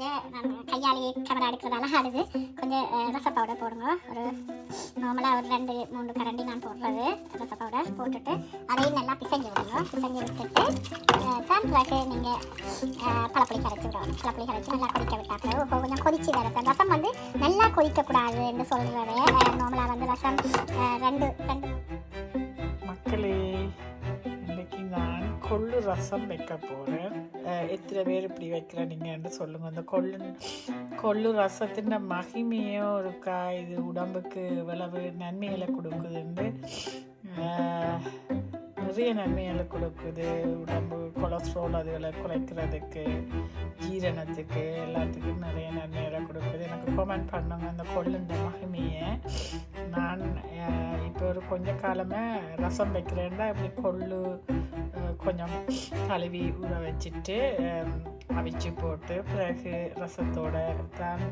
கொஞ்சம் கையாலேயே கேமரா எடுக்கிறதால ஆடுது கொஞ்சம் ரச பவுடர் போடுங்க. ஒரு நார்மலாக ஒரு ரெண்டு மூணு கரண்டி நான் போடுறது. ரச பவுடர் போட்டுட்டு அதையும் நல்லா பிசைஞ்சு விடுங்க. பிசைஞ்சு விட்டுட்டு தான் பிறகு நீங்கள் பழப்புளி கரைச்சி விடணும். பழப்புளி கரைச்சி நல்லா கொதிக்க விட்டாக்க இப்போ கொஞ்சம் கொதிச்சு வரப்போ ரசம் வந்து நல்லா கொதிக்கக்கூடாதுன்னு சொல்கிறது நார்மலாக வந்து ரசம் ரெண்டு ரெண்டு கொள்ளு ரசம் வைக்க போகிறேன் எத்தனை பேர் இப்படி வைக்கிறீங்கன்னு சொல்லுங்கள் அந்த கொள்ளு கொள்ளு ரசத்தின் மகிமையும் இருக்கா? இது உடம்புக்கு இவ்வளவு நன்மைகளை கொடுக்குதுன்னு. நிறைய நன்மைகளை கொடுக்குது. உடம்பு கொலஸ்ட்ரால் அதுகளை குறைக்கிறதுக்கு ஜீரணத்துக்கு எல்லாத்துக்கும் நிறைய நன்மைகளை கொடுக்குது. எனக்கு கமெண்ட் பண்ணுங்க அந்த கொள்ளுண்ட மகிமையை. நான் இப்போ ஒரு கொஞ்ச காலமாக ரசம் வைக்கிறேன்னா இப்படி கொள்ளு கொஞ்சம் கழுவி ஊற வச்சுட்டு அவிச்சு போட்டு பிறகு ரசத்தோடு தான்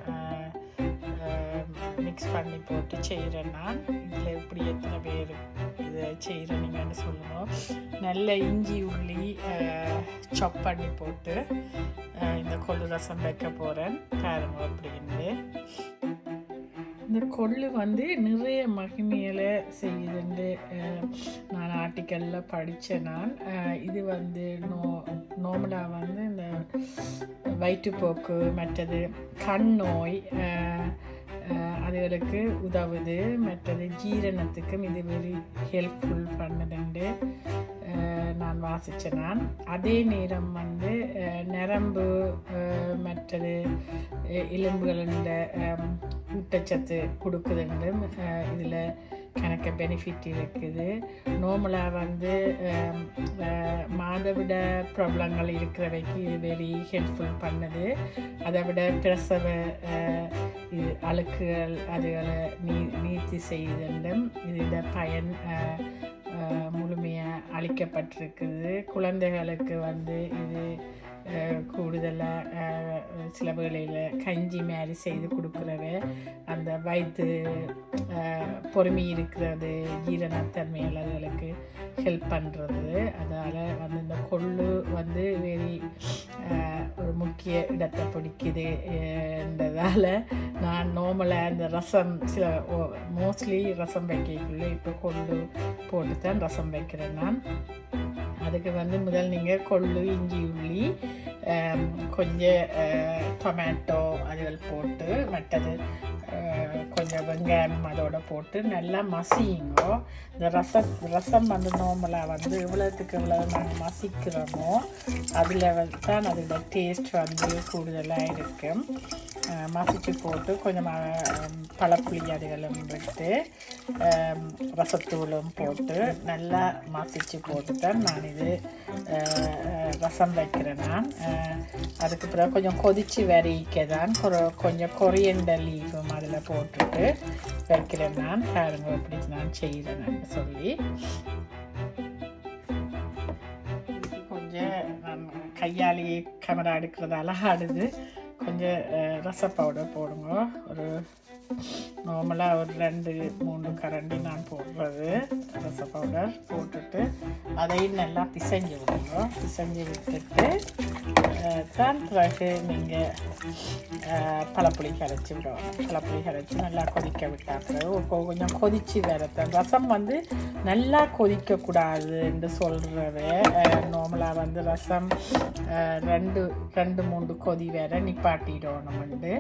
மிக்ஸ் பண்ணி போட்டு செய்கிறேன் நான் இதில் இப்படி எத்தனை பேர் இதை செய்கிறீங்கன்னு சொல்லணும் நல்ல இஞ்சி உள்ளி சாப் பண்ணி போட்டு இந்த கொள்ளு ரசம் வைக்க போகிறேன் பாருங்க அப்படின்னு இந்த கொள்ளு வந்து நிறைய மகிமைகளை செய்யுதுண்டு. நான் ஆர்டிக்கலில் படித்தேன் நான். இது வந்து நோ நார்மலாக வந்து இந்த வயிற்றுப்போக்கு மற்றது கண் நோய் அதுகளுக்கு உதவுது. மற்றது ஜீரணத்துக்கும் இது வெரி ஹெல்ப்ஃபுல் பண்ணுதுண்டு. நான் வாசித்தேன் நான். அதே நேரம் வந்து நரம்பு மற்றது எலும்புகளில் ஊட்டச்சத்து கொடுக்குதுண்டு இதில் கணக்க பெனிஃபிட் இருக்குது. நார்மலாக வந்து மாதவிட ப்ராப்ளங்கள் இருக்கிறவைக்கு இது வெரி ஹெல்ப்ஃபுல் பண்ணுது. அதை விட பிரசவ இது அழுக்குகள் அதுகளை நீ நீர்த்தி செய்யுதுண்டும் இதோட பயன் முழுமையாக அளிக்கப்பட்டிருக்குது. குழந்தைகளுக்கு வந்து இது கூடுதலாக சில வேளையில் கஞ்சி மாதிரி செய்து கொடுக்குறவ அந்த வயிற்று பொறுமை இருக்கிறது ஜீரணத்தன்மை அதுகளுக்கு ஹெல்ப் பண்ணுறது அதால் வந்து இந்த கொள்ளு வந்து வெரி ஒரு முக்கிய இடத்தை பிடிக்குது என்றதால் நான் நார்மலாக இந்த ரசம் சில மோஸ்ட்லி ரசம் வைக்கக்குள்ளே இப்போ கொள்ளு போட்டு தான் ரசம் வைக்கிறேன் நான் அதுக்கு வந்து முதல் நீங்கள் கொள்ளு இஞ்சி உள்ளி கொஞ்சம் டொமேட்டோ அதுகள் போட்டு மற்றது கொஞ்சம் வெங்காயம் அதோட போட்டு நல்லா மசியுங்கோ. இந்த ரசம் ரசம் வந்து நோம்பலாக வந்து எவ்வளோத்துக்கு எவ்வளோ நாங்கள் மசிக்கிறோமோ அதில் தான் அதோட டேஸ்ட் வந்து கூடுதலாக இருக்கும். மசிச்சு போட்டு கொஞ்சமாக பழப்புளி அதுகளும் விட்டு ரசத்தூளும் போட்டு நல்லா மசிச்சு போட்டு தான் நான் இது ரசம் வைக்கிறேன் நான் அதுக்கு பிறகு கொஞ்சம் கொதித்து வரைக்க தான் கொஞ்சம் கொரியண்டர் லீஃபும் அதில் போட்டுட்டு வைக்கிறேன் நான் பாருங்க எப்படி நான் செய்கிறேன்னு சொல்லி கொஞ்சம் கையாலேயே கேமரா எடுக்கிறதால ஆடுது கொஞ்சம் ரச பவுடர் போடுங்க. ஒரு நார்மலாக ஒரு ரெண்டு மூணு கரண்டி நான் போடுறது. ரச பவுடர் போட்டுட்டு அதையும் நல்லா பிசைஞ்சு விடுங்க. பிசைஞ்சு விட்டுட்டு பிறகு நீங்கள் பழப்புளி கரைச்சி விடணும் பழப்புளி கரைச்சி நல்லா கொதிக்க விட்டா பிறகு கொஞ்சம் கொதிச்சு வரத்த ரசம் வந்து நல்லா கொதிக்கக்கூடாதுன்னு சொல்கிறத நார்மலாக வந்து ரசம் ரெண்டு ரெண்டு மூணு கொதி வேற நிப்பாட்டிடணும்ண்டு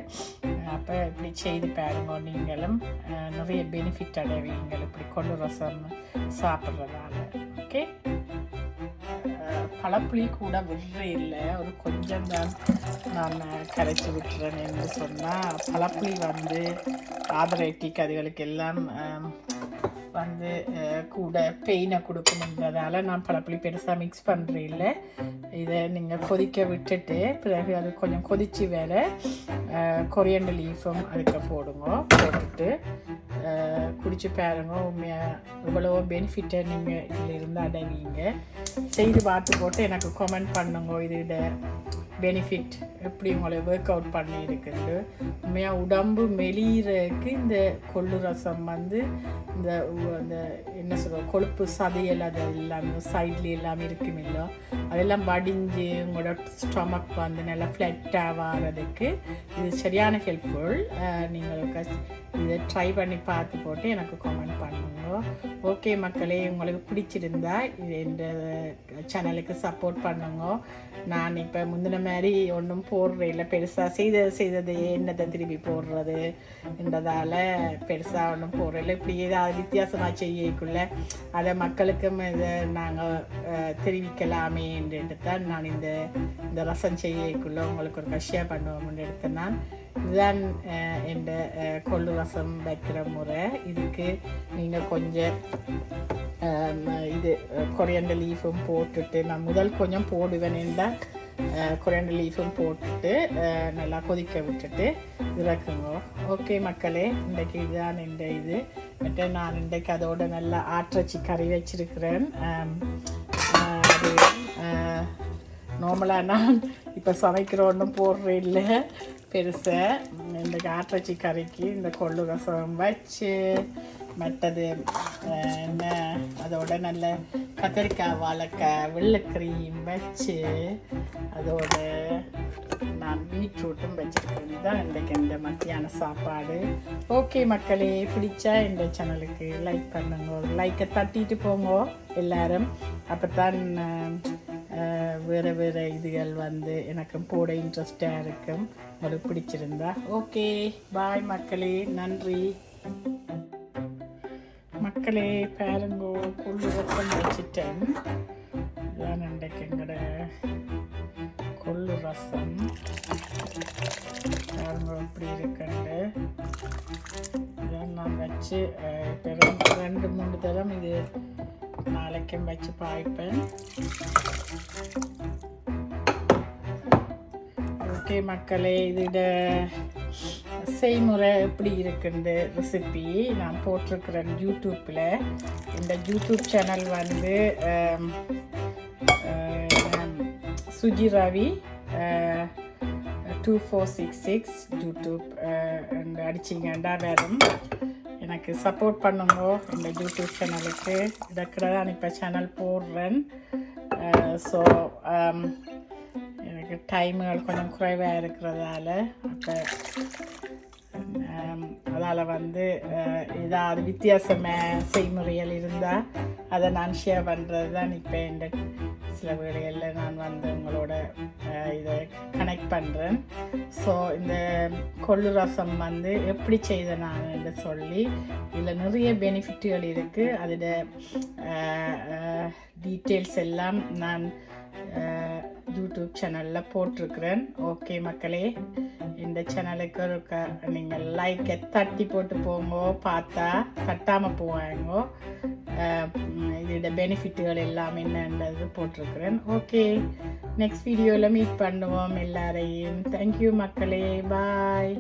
அப்போ இப்படி செய்து பாருங்க நீங்களும் நிறைய பெனிஃபிட் அடைவீங்க இப்படி கொள்ளு ரசம் சாப்பிட்றதால ஓகே பழப்புளி கூட விடுற இல்லை. ஒரு கொஞ்சம் தான் நான் கரைச்சி விட்டுறேன் என்று சொன்னால் பழப்புளி வந்து ஆதரவை டீ கதைகளுக்கு எல்லாம் வந்து கூட பெயினை கொடுக்கணுன்றதால நான் பழப்புளி பெருசாக மிக்ஸ் பண்ணுறேன் இல்லை. இதை நீங்கள் கொதிக்க விட்டுட்டு பிறகு அது கொஞ்சம் கொதிச்சு வேற கொரியண்ட லீஃபும் அதுக்கு போடுங்க. போட்டுட்டு குடிச்சு பாருங்க. உண்மையாக இவ்வளோ பெனிஃபிட்டை நீங்கள் இதில் இருந்து அடைவீங்க. செய்து பார்த்து போட்டு எனக்கு கமெண்ட் பண்ணுங்க. இதோட பெனிஃபிட் எப்படி உங்களை ஒர்க் அவுட் பண்ணியிருக்குது உண்மையாக உடம்பு மெலிகிறதுக்கு இந்த கொள்ளு ரசம் வந்து இந்த அந்த என்ன சொல்ற கொழுப்பு சதையல் அது எல்லாம் சைட்ல எல்லாம் இருக்கும் அதெல்லாம் வடிஞ்சு உங்களோட ஸ்டொமக் வந்து நல்லா ஃப்ளட்டாக வாரதுக்கு இது சரியான ஹெல்ப்ஃபுல் நீங்கள் இதை ட்ரை பண்ணி பார்த்து போட்டு எனக்கு கமெண்ட் பண்ணுங்க. ஓகே மக்களே உங்களுக்கு பிடிச்சிருந்தா இது இந்த சேனலுக்கு சப்போர்ட் பண்ணுங்க. நான் இப்போ முந்தின மாதிரி ஒன்றும் போடுறேன் இல்லை. பெருசாக செய்தது செய்தது என்னத்தை திருப்பி போடுறது? என்றதால் பெருசாக ஒன்றும் போடுறேன் இல்லை. இப்படி ஏதாவது வித்தியாசம் வித்தியாசமாக செய்யக்குள்ள அதை மக்களுக்கும் இதை நாங்கள் தெரிவிக்கலாமே என்று தான் நான் இந்த இந்த ரசம் செய்யக்குள்ள உங்களுக்கு ஒரு கஷியாக பண்ணுவோம்னு எடுத்து நான். இதுதான் என் கொள்ளு ரசம் வைக்கிற முறை. இதுக்கு நீங்கள் கொஞ்சம் இது கொரியண்ட லீஃபும் போட்டுட்டு நான் முதல் கொஞ்சம் போடுவேன் என்றால் கொரியண்டர் லீஃபும் போட்டுட்டு நல்லா கொதிக்க விட்டுட்டு இறக்குங்க ஓகே மக்களே இன்றைக்கு இதுதான் இந்த இது. மற்ற நான் இன்றைக்கு அதோட நல்லா ஆற்றச்சி கறி வச்சிருக்கிறேன். அது நார்மலாக நான் இப்போ சமைக்கிறோன்னு ஒன்றும் போடுறேன் இல்லை பெருசாக இந்த ஆற்றச்சி கறிக்கு இந்த கொள்ளு ரசம் வச்சு மற்றது என்ன அதோட நல்ல கத்திரிக்காய் வாழைக்காய் வெள்ளைக்கறி வச்சு அதோட நான் பீட்ரூட்டும் வச்சுருக்கேன். தான் இன்றைக்கு இந்த மத்தியான சாப்பாடு. ஓகே மக்களே பிடிச்சா இந்த சேனலுக்கு லைக் பண்ணுங்க. லைக்கை தட்டிட்டு போங்க எல்லாரும். அப்போ தான் வேறு வேறு இதுகள் வந்து எனக்கும் போட இன்ட்ரெஸ்டாக இருக்கும். உங்களுக்கு பிடிச்சிருந்தா. ஓகே பாய் மக்களே. நன்றி. மக்களே பாருங்கோ கொள்ளு ரசம் வச்சுட்டேன் இதான் இன்றைக்கு எங்கட கொள்ளு ரசம் பாருங்க எப்படி இருக்குண்டு இதான் நான் வச்சு அஹ், ரெண்டு மூணு தரம் இது நாளைக்கும் வச்சு பாய்ப்பேன். ஓகே மக்களே இதோட செய்முறை எப்படி இருக்குன்ற ரெசிபி நான் போட்டிருக்கிறேன் யூடியூப்பில். இந்த யூடியூப் சேனல் வந்து Suji Ravi two four six six YouTube அடிச்சிங்கண்டா வரும் எனக்கு சப்போர்ட் பண்ணுங்க இந்த யூடியூப் சேனலுக்கு. இதற்கிட தான் இப்போ சேனல் போடுறேன். ஸோ எனக்கு டைமுகள் கொஞ்சம் குறைவாக இருக்கிறதால அப்போ அதால் வந்து ஏதாவது வித்தியாசமாக செய்முறைகள் இருந்தால் அதை நான் ஷேர் பண்ணுறது தான் இப்போ இந்த சில வேலைகளில் நான் வந்து உங்களோட இதை கனெக்ட் பண்ணுறேன் ஸோ இந்த கொள்ளு ரசம் வந்து எப்படி செய்த நான் என்று சொல்லி இதில் நிறைய பெனிஃபிட்டுகள் இருக்குது அதோட டீட்டெயில்ஸ் எல்லாம் நான் யூடியூப் சேனலில் போட்டிருக்கிறேன். ஓகே மக்களே இந்த சேனலுக்கு இருக்க நீங்கள் லைக்கை தட்டி போட்டு போங்க பார்த்தா தட்டாமல் போவாங்க. இதோட பெனிஃபிட்டுகள் எல்லாம் என்னன்றது போட்டிருக்கிறேன். ஓகே நெக்ஸ்ட் வீடியோவில் மீட் பண்ணுவோம் எல்லாரையும். தேங்க்யூ மக்களே. பாய்